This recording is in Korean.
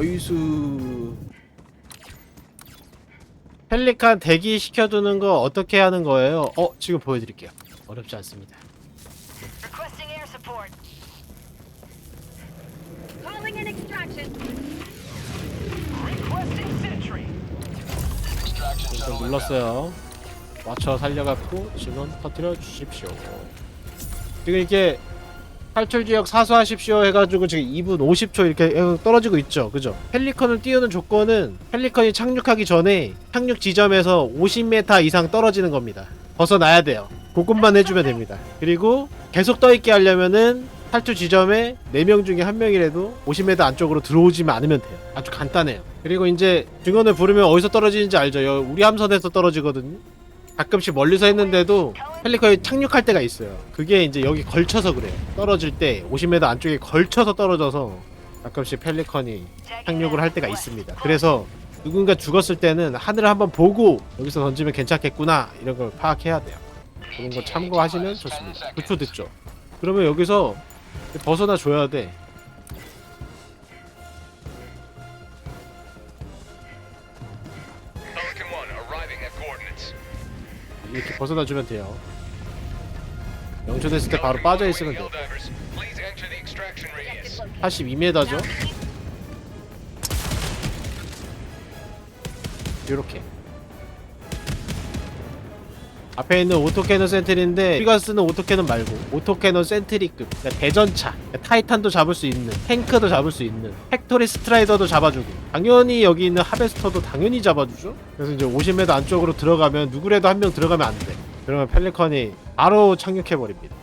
나이스 펠리칸 대기 시켜두는 거 어떻게 하는 거예요? 어 지금 보여드릴게요 어렵지 않습니다 Requesting air support. Calling in extraction. Requesting sentry. 일단 눌렀어요 맞춰 살려갖고 진원 터뜨려 주십시오 지금 이렇게 탈출 지역 사수하십시오 해가지고 지금 2분 50초 이렇게 떨어지고 있죠. 그죠? 펠리컨을 띄우는 조건은 펠리컨이 착륙하기 전에 착륙 지점에서 50m 이상 떨어지는 겁니다. 벗어나야 돼요. 그것만 해주면 됩니다. 그리고 계속 떠있게 하려면은 탈출 지점에 4명 중에 1명이라도 50m 안쪽으로 들어오지만 않으면 돼요. 아주 간단해요. 그리고 이제 증언을 부르면 어디서 떨어지는지 알죠? 여- 우리 함선에서 떨어지거든요 가끔씩 멀리서 했는데도 펠리컨이 착륙할 때가 있어요. 그게 이제 여기 걸쳐서 그래요. 떨어질 때 50m 안쪽에 걸쳐서 떨어져서 가끔씩 펠리컨이 착륙을 할 때가 있습니다. 그래서 누군가 죽었을 때는 하늘을 한번 보고 여기서 던지면 괜찮겠구나 이런 걸 파악해야 돼요. 그런 거 참고하시면 좋습니다. 9초 됐죠. 그러면 여기서 벗어나 줘야 돼. 이렇게 벗어나 주면 돼요. 영초됐을 때 바로 빠져 있으면 radius. 82m죠. 요렇게 앞에 있는 오토캐논 센트리인데 우리가 쓰는 오토캐논 말고 오토캐논 센트리급 그러니까 대전차 그러니까 타이탄도 잡을 수 있는 탱크도 잡을 수 있는 팩토리 스트라이더도 잡아주고 당연히 여기 있는 하베스터도 당연히 잡아주죠. 그래서 이제 50m 안쪽으로 들어가면 누구라도 한 명 들어가면 안돼. 그러면 펠리컨이 바로 착륙해버립니다